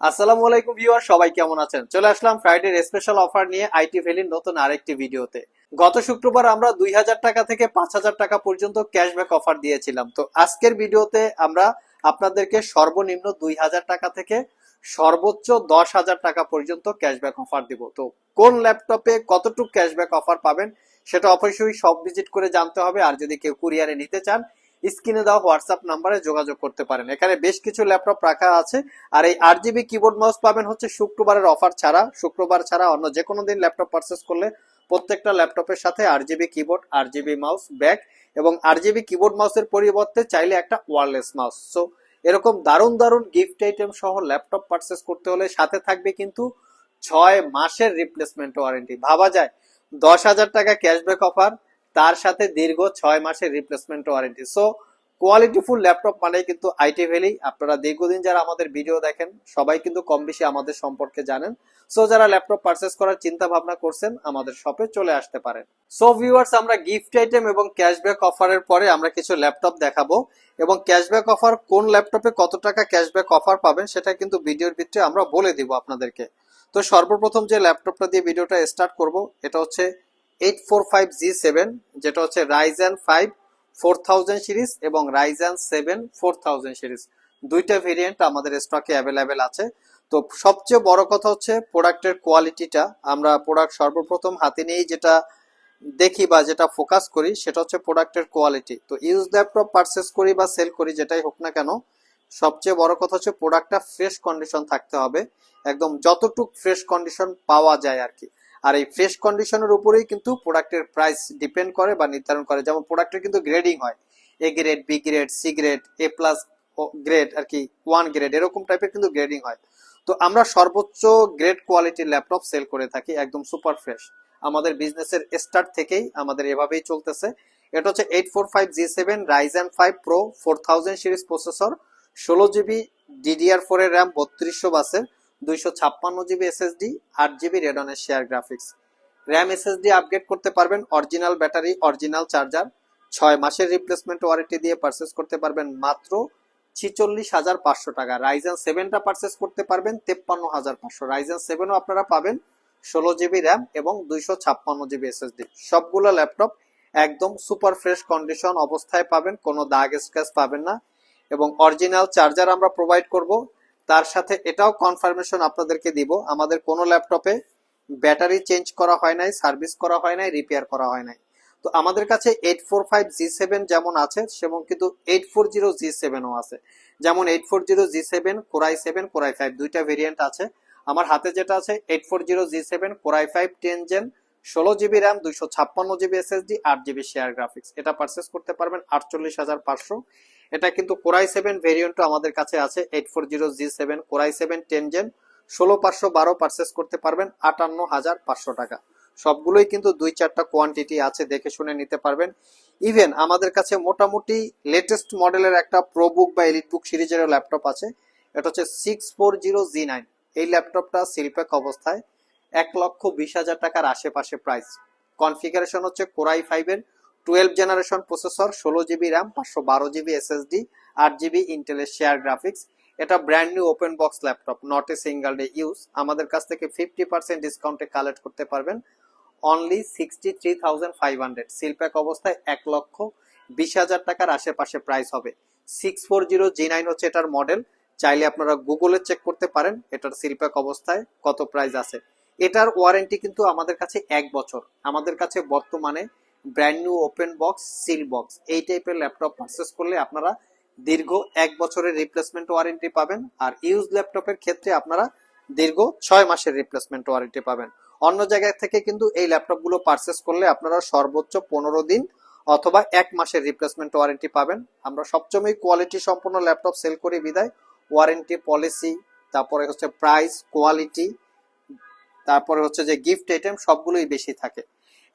আসসালামু আলাইকুম ভিউয়ার, সবাই কেমন আছেন? চলে আসলাম ফ্রাইডের স্পেশাল অফার নিয়ে আইটি ভ্যালির নতুন আরেকটি ভিডিওতে। গত শুক্রবার আমরা দুই হাজার টাকা থেকে পাঁচ হাজার টাকা পর্যন্ত ক্যাশব্যাক অফার দিয়েছিলাম। তো আজকের ভিডিওতে আমরা আপনাদেরকে সর্বনিম্ন দুই হাজার টাকা থেকে সর্বোচ্চ দশ হাজার টাকা পর্যন্ত ক্যাশব্যাক অফার দিব। তো কোন ল্যাপটপে কতটুকু ক্যাশব্যাক অফার পাবেন, সেটা অবশ্যই সব ভিজিট করে জানতে হবে। আর যদি কেউ কুরিয়ারে নিতে চান স্ক্রিনে দেওয়া হোয়াটসঅ্যাপ নাম্বারে যোগাযোগ করতে পারেন। এখানে বেশ কিছু ল্যাপটপ রাখা আছে আর এই আট জিবি কিবোর্ড মাউস পাবেন হচ্ছে শুক্রবারের অফার ছাড়া। শুক্রবার ছাড়া অন্য যে কোনো দিন ল্যাপটপ পারচেস করলে প্রত্যেকটা ল্যাপটপের সাথে আট জিবি কিবোর্ড আট জিবি মাউস ব্যাক এবং আট জিবি কিবোর্ড মাউসের পরিবর্তে চাইলে একটা ওয়ারলেস মাউস সো এরকম দারুণ দারুণ গিফট আইটেম সহ ল্যাপটপ পারচেস করতে হলে সাথে থাকবে কিন্তু ছয় মাসের রিপ্লেসমেন্ট ওয়ারেন্টি ভাবা যায়, দশ হাজার টাকা ক্যাশব্যাক অফার তার সাথে দীর্ঘ ছয় মাসের replacement warranty so qualityful laptop মানে কিন্তু আইটি ভ্যালি আপনারা দীর্ঘদিন যারা আমাদের ভিডিও দেখেন, সবাই কিন্তু কম বেশি আমাদের সম্পর্কে জানেন। সো যারা ল্যাপটপ পারচেস করার চিন্তা ভাবনা করছেন, আমাদের শপে চলে আসতে পারেন। সো ভিউয়ার্স আমরা গিফট আইটেম এবং ক্যাশব্যাক অফারের পরে আমরা কিছু ল্যাপটপ দেখাবো। এবং ক্যাশব্যাক অফার কোন ল্যাপটপে কত টাকা ক্যাশব্যাক অফার পাবেন, সেটা কিন্তু ভিডিওর ভিতরে আমরা বলে দিব আপনাদেরকে। তো, সর্বপ্রথম যে ল্যাপটপটা দিয়ে ভিডিওটা স্টার্ট করব, এটা হচ্ছে eight four five G seven যেটা হচ্ছে Ryzen five four thousand series এবং Ryzen seven four thousand series দুইটা ভেরিয়েন্ট আমাদের স্টকে অ্যাভেলেবেল আছে। তো সবচেয়ে বড় কথা হচ্ছে প্রোডাক্টের কোয়ালিটিটা আমরা প্রোডাক্ট সর্বপ্রথম হাতে নিয়েই যেটা দেখি বা যেটা ফোকাস করি, সেটা হচ্ছে প্রোডাক্টের কোয়ালিটি তো ইউজ ল্যাপটপ পারচেস করি বা সেল করি, যেটাই হোক না কেন, সবচেয়ে বড় কথা হচ্ছে প্রোডাক্টটা ফ্রেশ কন্ডিশন থাকতে হবে। একদম যতটুক ফ্রেশ কন্ডিশন পাওয়া যায় আর কি। আর এই ফ্রেশ কন্ডিশনের উপরেই কিন্তু প্রোডাক্টের প্রাইস ডিপেন্ড করে বা নির্ধারণ করে। যেমন প্রোডাক্টের কিন্তু গ্রেডিং হয়। A grade B grade C grade A plus grade আর কি ওয়ান গ্রেড এরকম টাইপের কিন্তু গ্রেডিং হয়। তো আমরা সর্বোচ্চ গ্রেড কোয়ালিটির ল্যাপটপ সেল করে থাকি একদম সুপার ফ্রেশ আমাদের বিজনেসের স্টার্ট থেকেই আমাদের এভাবেই চলতেছে। এটা হচ্ছে eight four five G seven Ryzen five pro four thousand series processor ষোলো জিবি ডিডিআর ফোর এর র্যাম বত্রিশশো বাসের দুইশো ছাপ্পান্ন জিবি এসএসডি আট GB রেডনের share graphics. RAM SSD upgrade করতে পারবেন অরিজিনাল ব্যাটারি অরিজিনাল চার্জার ছয় মাসের রিপ্লেসমেন্ট ওয়ারেন্টি দিয়ে পারচেস করতে পারবেন মাত্র ছিচল্লিশ হাজার পাঁচশো টাকা। রাইজেন সেভেনটা পারচেস করতে পারবেন তেপ্পান্ন হাজার পাঁচশো। রাইজেন সেভেনও আপনারা পাবেন ষোলো জিবি র্যাম এবং দুইশো ছাপ্পান্ন জিবি এসএসডি সবগুলো ল্যাপটপ একদম সুপার ফ্রেশ কন্ডিশন অবস্থায় পাবেন, কোনো দাগ স্ক্র্যাচ পাবেন না। এবং অরিজিনাল চার্জার আমরা প্রোভাইড করব তার সাথে এটাও কনফার্মেশন আপনাদেরকে দিব। আমাদের কোনো ল্যাপটপে ব্যাটারি চেঞ্জ করা হয় নাই সার্ভিস করা হয় নাই রিপেয়ার করা হয় নাই। তো আমাদের কাছে eight four five G seven যেমন আছে, সেমন কিন্তু এইট ফোর জিরো জি সেভেনও আছে। যেমন eight four zero G seven Core i seven Core i five দুইটা ভেরিয়েন্ট আছে। আমার হাতে যেটা আছে eight four zero G seven Core i five ten gen ষোলো জিবি র্যাম দুইশো ছাপ্পান্ন জিবি এসএসডি আট জিবি শেয়ার গ্রাফিক্স এটা পারচেস করতে পারবেন আটচল্লিশ হাজার পাঁচশো। এটা কিন্তু কোরাই সেভেন ভেরিয়েন্টও আমাদের কাছে আছে, eight four zero G seven, Core i seven ten gen, ষোলো পাঁচশো বারো পারচেস করতে পারবেন, আটান্ন হাজার পাঁচশো টাকা। সবগুলোই কিন্তু দুই চারটা কোয়ান্টিটি আছে, দেখে শুনে নিতে পারবেন। ইভেন আমাদের কাছে মোটামুটি লেটেস্ট মডেলের একটা প্রো বুক বা এলিট বুক সিরিজের ল্যাপটপ আছে, এটা হচ্ছে six four zero G nine. এই ল্যাপটপটা সিলপ্যাক অবস্থায় এক লক্ষ বিশ হাজার টাকার আশেপাশে প্রাইস কনফিগারেশন হচ্ছে কোরাই ফাইভের টুয়েলভ জেনারেশন প্রসেসর, ষোলো জিবি র্যাম, পাঁচশো বারো জিবি এসএসডি, আট জিবি ইন্টেলের শেয়ার গ্রাফিক্স। এটা brand new open box laptop not a single day use আমাদের কাছ থেকে ফিফটি পার্সেন্ট ডিসকাউন্টে কালেক্ট করতে পারবেন। Only sixty three thousand five hundred seal pack অবস্থায় এক লক্ষ বিশ হাজার টাকার আশেপাশে প্রাইস হবে। Six four zero G nine হচ্ছে এটার মডেল চাইলে আপনারা গুগলে চেক করতে পারেন, এটার সিলপ্যাক অবস্থায় কত প্রাইস আছে। এটার ওয়ারেন্টি কিন্তু আমাদের কাছে এক বছর। আমাদের কাছে বর্তমানে brand new open box seal box এই টাইপের ল্যাপটপ পারচেস করলে আপনারা দীর্ঘ এক বছরের রিপ্লেসমেন্ট ওয়ারেন্টি পাবেন আর ইউজ ল্যাপটপের ক্ষেত্রে আপনারা দীর্ঘ ছয় মাসের রিপ্লেসমেন্ট ওয়ারেন্টি পাবেন। অন্য জায়গা থেকে কিন্তু এই ল্যাপটপগুলো পারচেস করলে আপনারা সর্বোচ্চ পনেরো দিন অথবা এক মাসের রিপ্লেসমেন্ট ওয়ারেন্টি পাবেন। আমরা সবসময় কোয়ালিটি সম্পন্ন ল্যাপটপ সেল করি বিদায়। ওয়ারেন্টি পলিসি তারপরে হচ্ছে প্রাইস কোয়ালিটি তারপরে হচ্ছে যে গিফট আইটেম সবগুলোই বেশি থাকে।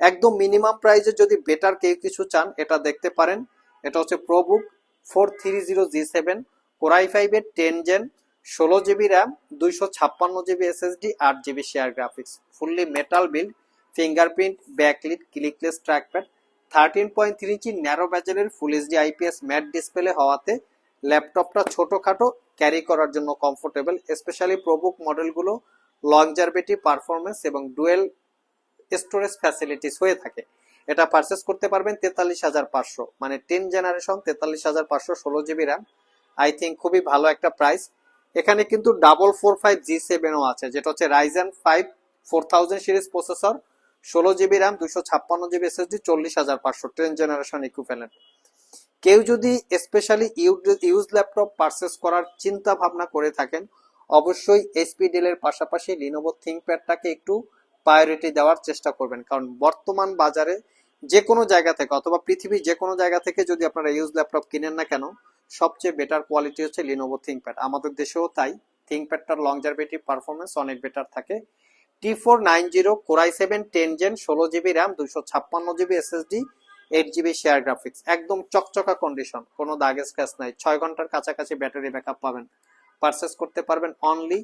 একদম মিনিমাম প্রাইসে যদি বেটার কেউ কিছু চান, এটা দেখতে পারেন। এটা হচ্ছে ProBook four three zero G seven core i ফাইভের টেন জেন ষোলো জিবি র্যাম দুইশো ছাপ্পান্ন জিবি এসএসডি আট GB share graphics fully metal build fingerprint backlit clickless trackpad thirteen point three ইঞ্চি narrow ব্যাজেলের full HD IPS matte display হওয়াতে ল্যাপটপটা ছোটোখাটো carry করার জন্য কমফোর্টেবল স্পেশালি প্রবুক মডেলগুলো লংজারভিটি পারফরমেন্স এবং ডুয়েল স্টোরেজ ফ্যাসিলিটিস হয়ে থাকে। এটা পারচেস করতে পারবেন তেতাল্লিশ হাজার পাঁচশো। মানে টেন জেনারেশন তেতাল্লিশ হাজার পাঁচশো ষোলো জিবি র্যাম আই থিঙ্ক খুবই ভালো একটা প্রাইস এখানে কিন্তু ডাবল ফোর ফাইভ জি সেভেনও আছে, যেটা হচ্ছে Ryzen five four thousand series processor ষোলো জিবি র্যাম দুশো ছাপ্পান্ন জিবি এসএসডি চল্লিশ হাজার পাঁচশো টেন জেনারেশন ইকুইভ্যালেন্ট কেউ যদি স্পেশালি ইউজ ল্যাপটপ পারচেস করার চিন্তা ভাবনা করে থাকেন, অবশ্যই এসপি ডেলের পাশাপাশি লিনোভো থিঙ্কপ্যাডটাকে একটু প্রায়োরিটি দেওয়ার চেষ্টা করবেন। কারণ বর্তমান বাজারে যে কোনো জায়গা থেকে অথবা পৃথিবীর যে কোনো জায়গা থেকে যদি আপনারা ইউজ ল্যাপটপ কিনেন না কেন, সবচেয়ে বেটার কোয়ালিটি হচ্ছে লিনোভো থিঙ্কপ্যাড আমাদের দেশেও তাই। থিঙ্কপ্যাডটার লংজারভেটিভ পারফরমেন্স অনেক বেটার থাকে। T four nine zero Core i seven ten gen ষোলো জিবি র্যাম দুশো ছাপ্পান্ন GB SSD eight GB share graphics একদম চকচকা কন্ডিশন কোনো দাগ স্ক্র্যাচ নাই। ছয় ঘণ্টার কাছাকাছি ব্যাটারি ব্যাকআপ পাবেন। পারচেস করতে পারবেন অনলি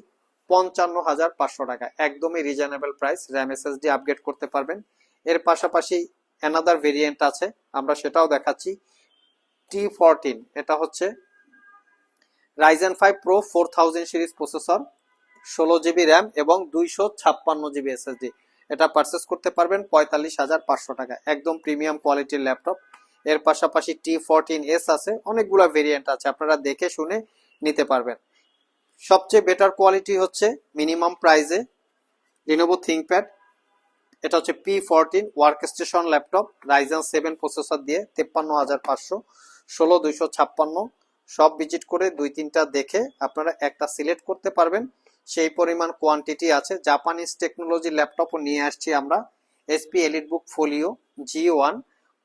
পঞ্চান্ন হাজার পাঁচশো টাকা। একদমই reasonable price RAM SSD upgrade করতে পারবেন। এর পাশাপাশি অ্যানাদার ভেরিয়েন্ট আছে, আমরা সেটাও দেখাচ্ছি। টি ফোরটিন এটা হচ্ছে Ryzen five pro four thousand series processor ষোলো জিবি র্যাম এবং দুইশো ছাপ্পান্ন জিবি এসএসডি এটা পারচেস করতে পারবেন পঁয়তাল্লিশ হাজার পাঁচশো টাকা। একদম প্রিমিয়াম কোয়ালিটির ল্যাপটপ এর পাশাপাশি টি ফোরটিন এস আছে, অনেকগুলো ভেরিয়েন্ট আছে, আপনারা দেখে শুনে নিতে পারবেন। সবচেয়ে বেটার কোয়ালিটি হচ্ছে মিনিমাম প্রাইসে লিনোভো থিঙ্কপ্যাড এটা হচ্ছে P fourteen workstation laptop Ryzen seven processor দিয়ে তেপ্পান্ন হাজার পাঁচশো, ষোলো দুইশো ছাপ্পান্ন। সব ভিজিট করে দুই তিনটা দেখে আপনারা একটা সিলেক্ট করতে পারবেন। সেই পরিমাণ কোয়ান্টিটি আছে। জাপানিজ টেকনোলজি ল্যাপটপও নিয়ে আসছি আমরা। SP EliteBook Folio G one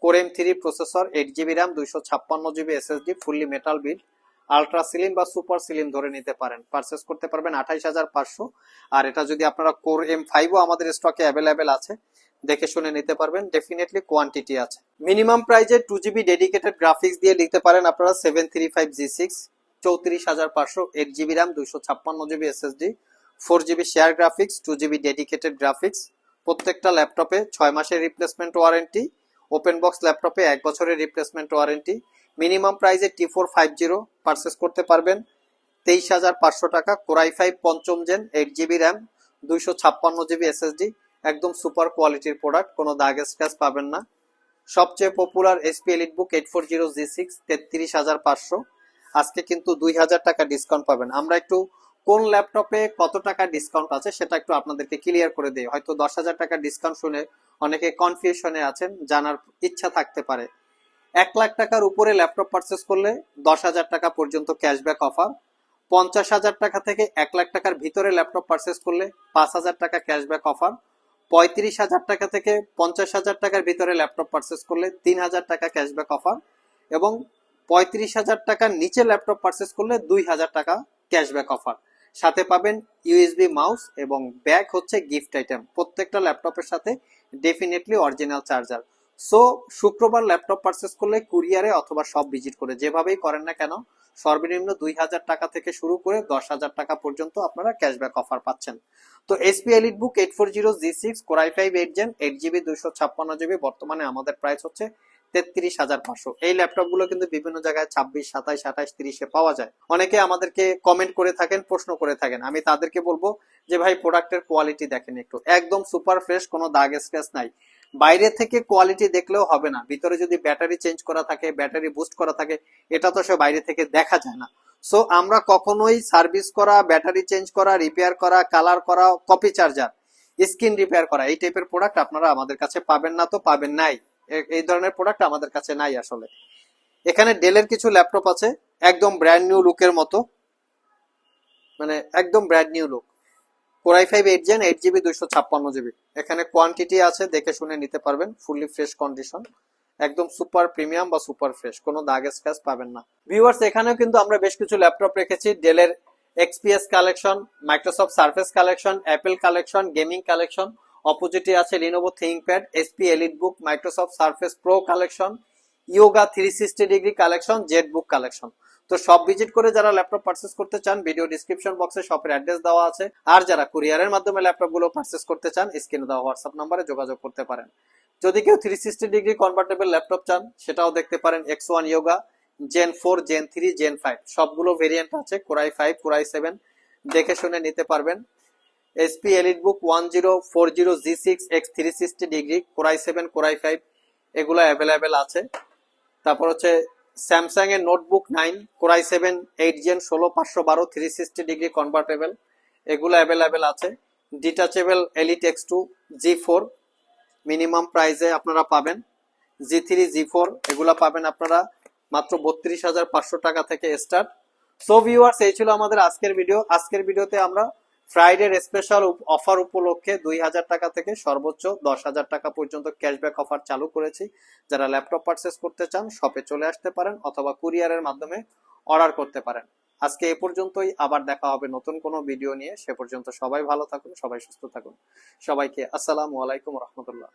core m three processor eight GB RAM দুইশো ছাপ্পান্ন GB SSD fully metal build ultra slim বা সুপার সিলিম ধরে নিতে পারেন। পারচেস করতে পারবেন আঠাইশ হাজার পাঁচশো। আর এটা যদি আপনারা কোর এম ফাইভও আমাদের স্টকে অ্যাভেলেবেল আছে, দেখে শুনে নিতে পারবেন। ডেফিনেটলি কোয়ান্টিটি আছে। মিনিমাম প্রাইজে টু জিবি ডেডিকেটেড গ্রাফিক্স দিয়ে নিতে পারেন আপনারা seven three five G six চৌত্রিশ হাজার পাঁচশো এইট জিবি র্যাম দুইশো ছাপ্পান্ন GB SSD four GB share graphics two GB dedicated graphics প্রত্যেকটা ল্যাপটপে ছয় মাসের রিপ্লেসমেন্ট ওয়ারেন্টি ওপেন বক্স ল্যাপটপে এক বছরের রিপ্লেসমেন্ট ওয়ারেন্টি মিনিমাম প্রাইসে T four five zero purchase করতে পারবেন। তেইশ হাজার পাঁচশো টাকা কোরাই ফাইভ পঞ্চম জেন এইট জিবি র্যাম দুইশো ছাপ্পান্ন জিবি এসএসডি একদম সুপার কোয়ালিটির প্রোডাক্ট কোনো দাগ স্ক্র্যাচ পাবেন না। সবচেয়ে popular HP EliteBook eight four zero G six তেত্রিশ হাজার পাঁচশো। আজকে কিন্তু দুই হাজার টাকা ডিসকাউন্ট পাবেন। আমরা একটু কোন ল্যাপটপে কত টাকা ডিসকাউন্ট আছে সেটা একটু আপনাদেরকে ক্লিয়ার করে দিই। হয়তো দশ হাজার টাকা ডিসকাউন্ট শুনে অনেকে কনফিউশনে আছেন, জানার ইচ্ছা থাকতে পারে। এক লাখ টাকার উপরে ল্যাপটপ পারচেস করলে দশ হাজার টাকা পর্যন্ত ক্যাশব্যাক অফার পঞ্চাশ হাজার টাকা থেকে এক লাখ টাকার ভিতরে ল্যাপটপ পারচেস করলে পাঁচ হাজার টাকা ক্যাশব্যাক অফার পঁয়ত্রিশ হাজার টাকা থেকে পঞ্চাশ হাজার টাকার ভিতরে ল্যাপটপ পারচেস করলে তিন হাজার টাকা ক্যাশব্যাক অফার এবং পঁয়ত্রিশ হাজার টাকার নিচে ল্যাপটপ পারচেস করলে দুই হাজার টাকা ক্যাশব্যাক অফার সাথে পাবেন ইউএসবি মাউস এবং ব্যাগ হচ্ছে গিফট আইটেম প্রত্যেকটা ল্যাপটপের সাথে ডেফিনেটলি অরিজিনাল চার্জার সো শুক্রবার ল্যাপটপ পারচেস করলে কুরিয়ারে অথবা সব ভিজিট করে যেভাবেই করেন না কেন, সর্বনিম্ন দুই হাজার টাকা থেকে শুরু করে দশ হাজার টাকা পর্যন্ত আপনারা ক্যাশব্যাক অফার পাচ্ছেন। তো HP EliteBook eight four zero G six Core i five eight gen eight GB দুইশো ছাপ্পান্ন জিবি বর্তমানে আমাদের প্রাইস হচ্ছে তেত্রিশ হাজার পাঁচশো। এই ল্যাপটপগুলো কিন্তু বিভিন্ন জায়গায় ছাব্বিশ, সাতাইশ, আঠাইশ, তিরিশে পাওয়া যায়। অনেকে আমাদেরকে কমেন্ট করে থাকেন, প্রশ্ন করে থাকেন। আমি তাদেরকে বলব যে, ভাই প্রোডাক্টের কোয়ালিটি দেখেন একটু। একদম সুপার ফ্রেশ কোনো দাগ স্ক্র্যাচ নাই। বাইরে থেকে কোয়ালিটি দেখলেও হবে না। ভিতরে যদি ব্যাটারি চেঞ্জ করা থাকে ব্যাটারি বুস্ট করা থাকে, এটা তো সে বাইরে থেকে দেখা যায় না। সো আমরা কখনোই সার্ভিস করা ব্যাটারি চেঞ্জ করা রিপেয়ার করা কালার করা কপি চার্জার স্ক্রিন রিপেয়ার করা, এই টাইপের প্রোডাক্ট আপনারা আমাদের কাছে পাবেন না তো পাবেন নাই। এই ধরনের প্রোডাক্ট আমাদের কাছে নাই আসলে। এখানে ডেলের কিছু ল্যাপটপ আছে, একদম ব্র্যান্ড নিউ লুকের মতো। মানে একদম brand new look Core i five eight gen eight GB দুইশো ছাপ্পান্ন জিবি এখানে কোয়ান্টিটি আছে, দেখে শুনে নিতে পারবেন ফুললি ফ্রেশ কন্ডিশন একদম সুপার প্রিমিয়াম বা সুপার ফ্রেশ কোনো দাগ স্ক্র্যাচ পাবেন না। ভিউয়ার্স এখানেও কিন্তু আমরা বেশ কিছু ল্যাপটপ রেখেছি ডেলের XPS collection Microsoft Surface collection Apple collection gaming collection অপোজিটে আছে Lenovo ThinkPad HP EliteBook Microsoft Surface Pro collection Yoga three sixty degree collection ZBook collection তো সব ভিজিট করে যারা ল্যাপটপ পারচেস করতে চান ভিডিও ডিসক্রিপশন বক্সে শপের অ্যাড্রেস দেওয়া আছে। আর যারা কুরিয়ারের মাধ্যমে ল্যাপটপগুলো পারচেস করতে চান স্ক্রিনে দেওয়া হোয়াটসঅ্যাপ নাম্বারে যোগাযোগ করতে পারেন। যদি কেউ three sixty degree convertible laptop চান, সেটাও দেখতে পারেন X one Yoga gen four gen three gen five সবগুলো ভেরিয়েন্ট আছে core i five core i seven দেখে শুনে নিতে পারবেন। HP EliteBook one zero four zero G six X three sixty degree core i seven core i five এগুলো available আছে। তারপর হচ্ছে স্যামসাং এর notebook nine, core i seven, eight gen, ষোলো, পাঁচশো বারো, থ্রি সিক্সটি ডিগ্রি কনভার্টেবল এগুলো available আছে। Detachable Elite X two G four minimum প্রাইসে আপনারা পাবেন। জি থ্রি জি ফোর এগুলো পাবেন আপনারা মাত্র বত্রিশ হাজার পাঁচশো টাকা থেকে স্টার্ট সো ভিউয়ার্স এই ছিল আমাদের আজকের ভিডিও আজকের ভিডিওতে আমরা ফ্রাইডের স্পেশাল অফার উপলক্ষে দুই হাজার টাকা থেকে সর্বোচ্চ দশ হাজার টাকা পর্যন্ত ক্যাশব্যাক অফার চালু করেছি। যারা ল্যাপটপ পারচেস করতে চান শপে চলে আসতে পারেন অথবা কুরিয়ারের মাধ্যমে অর্ডার করতে পারেন। আজকে এ পর্যন্তই, আবার দেখা হবে নতুন কোনো ভিডিও নিয়ে। সে পর্যন্ত সবাই ভালো থাকুন, সবাই সুস্থ থাকুন। সবাইকে আসসালামু আলাইকুম রহমতুল্লাহ।